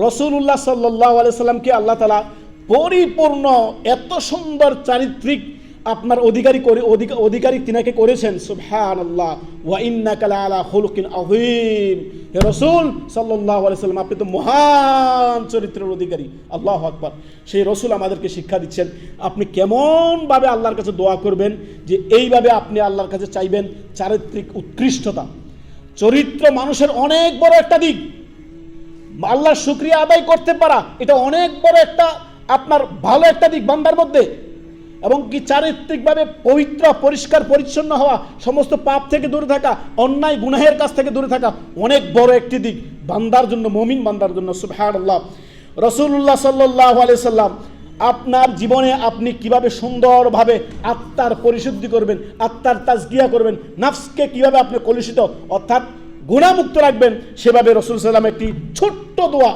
রসুল্লাহ সাল্লাহ সাল্লামকে আল্লাহ তালা পরিপূর্ণ এত সুন্দর চারিত্রিক আপনার অধিকারী করে, অধিক- অধিকারী তিনাকে করেছেন। সুবহান আল্লাহ ওয়া ইন্না কালা আলা খুলকিন আযীম। হে সাল্লাম, আপনি তো মহান চরিত্রের অধিকারী। আল্লাহ আকবার। সেই রসুল আমাদেরকে শিক্ষা দিচ্ছেন, আপনি কেমনভাবে আল্লাহর কাছে দোয়া করবেন যে এইভাবে আপনি আল্লাহর কাছে চাইবেন চারিত্রিক উৎকৃষ্টতা। চরিত্র মানুষের অনেক বড় একটা দিক। আল্লাহর শুক্রিয়া আদায় করতে পারা, এটা অনেক বড় একটা আপনার ভালো একটা দিক বান্দার মধ্যে। এবং কি চারিত্রিকভাবে পবিত্র, পরিষ্কার, পরিচ্ছন্ন হওয়া, সমস্ত পাপ থেকে দূরে থাকা, অন্যায়, গুনাহের কাছ থেকে দূরে থাকা অনেক বড় একটি দিক বান্দার জন্য, মমিন বান্দার জন্য আল্লাহ রসুল্লাহ সাল্লাহ সাল্লাম, আপনার জীবনে আপনি কীভাবে সুন্দরভাবে আত্মার পরিশুদ্ধি করবেন, আত্মার তাজগিয়া করবেন, নাফসকে কীভাবে আপনি কলুষিত, অর্থাৎ গুণামুক্ত রাখবেন। সেভাবে রসুল সাল্লাম একটি ছোট্ট দোয়া।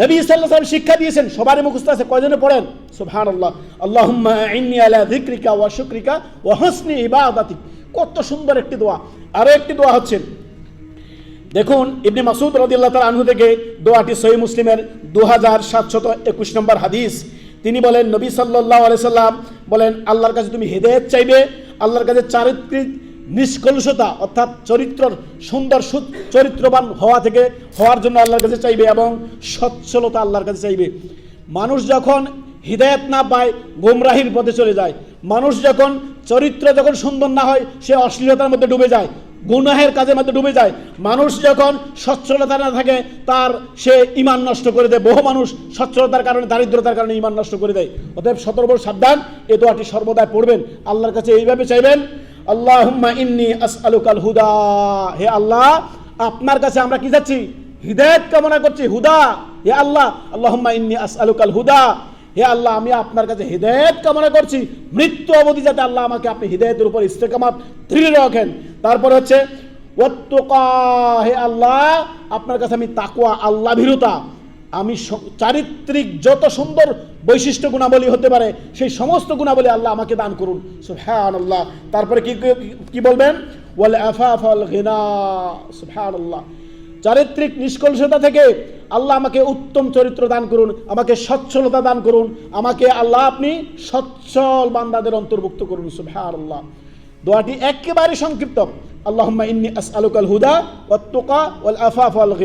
নবী সাল্লাহ সাল্লাম শিক্ষা দিয়েছেন, সবারই মুখস্থ আছে, কয়জনে পড়েন? সুবহান আল্লাহ আল্লাহুম্মা ইন্নি আলা যিকরিকা ওয়া শুকরিকা ওয়া হুসনি ইবাদাতিক। কত সুন্দর একটি দোয়া। আরও একটি দোয়া হচ্ছে, দেখুন, ইবনে মাসুদ রাদিয়াল্লাহু তাআলা আনহু থেকে দোয়াটি সহিহ মুসলিমের দু হাজার সাতশত একুশ নম্বর হাদিস। তিনি বলেন, নবী সাল্লাল্লাহু আলাইহি সাল্লাম বলেন, আল্লাহর কাছে তুমি হেদায়েত চাইবে, আল্লাহর কাছে চারিত্রিক নিষ্কলুষতা, অর্থাৎ চরিত্রর সুন্দর চরিত্রবান হওয়া থেকে হওয়ার জন্য আল্লাহর কাছে চাইবে এবং সচ্ছলতা আল্লাহর কাছে চাইবে। মানুষ যখন হৃদায়ত না পায়, গোমরাহির পথে চলে যায়। মানুষ যখন চরিত্র যখন সুন্দর না হয়, সে অশ্লীলতার মধ্যে ডুবে যায়, গুনাহের কাজের মধ্যে ডুবে যায়। মানুষ যখন সচ্ছলতা না থাকে, তার সে ইমান নষ্ট করে দেয়। বহু মানুষ সচ্ছলতার কারণে, দারিদ্রতার কারণে ইমান নষ্ট করে দেয়। অতএব সতর্ক সাবধান, এ দোয়াটি সর্বদাই পড়বেন। আল্লাহর কাছে এইভাবে চাইবেন আল্লাহুম্মা ইন্নি আসআলুকাল হুদা। হে আল্লাহ, আপনার কাছে আমরা কি যাচ্ছি? হৃদায়ত কামনা করছি। হুদা। হে আল্লাহ, আল্লাহুম্মা ইন্নি আসআলুকাল হুদা। হে আল্লাহ, আমি আপনার কাছে হৃদায়ত কামনা করছি। মৃত্যু অবধি যাতে আল্লাহ আমাকে আপনি হৃদায়তের উপর ইস্তেকামাত দৃঢ় রাখেন। তারপর হচ্ছে, ওয়াত্তুকা। হে আল্লাহ, আপনার কাছে আমি তাকুয়া আল্লাহ ভীরুতা। আমি চারিত্রিক যত সুন্দর বৈশিষ্ট্য গুণাবলী হতে পারে, সেই সমস্ত গুণাবলী আল্লাহ আমাকে দান করুন। সুবহান আল্লাহ তারপরে কি, কি- বলবেন? ওয়াল আফাফ আল গিনা। সুবহান আল্লাহ চারিত্রিক নিষ্কলুষতা থেকে আল্লাহ আমাকে উত্তম চরিত্র দান করুন, আমাকে সচ্ছলতা দান করুন, আমাকে আল্লাহ আপনি সচ্ছল বান্দাদের অন্তর্ভুক্ত করুন। সুবহান আল্লাহ দোয়াটি একেবারে সংক্ষিপ্ত। আল্লাহ ইন্নি আসআলুকাল হুদা ওয়াত তুকা ওয়াল ওয়াল গিনা।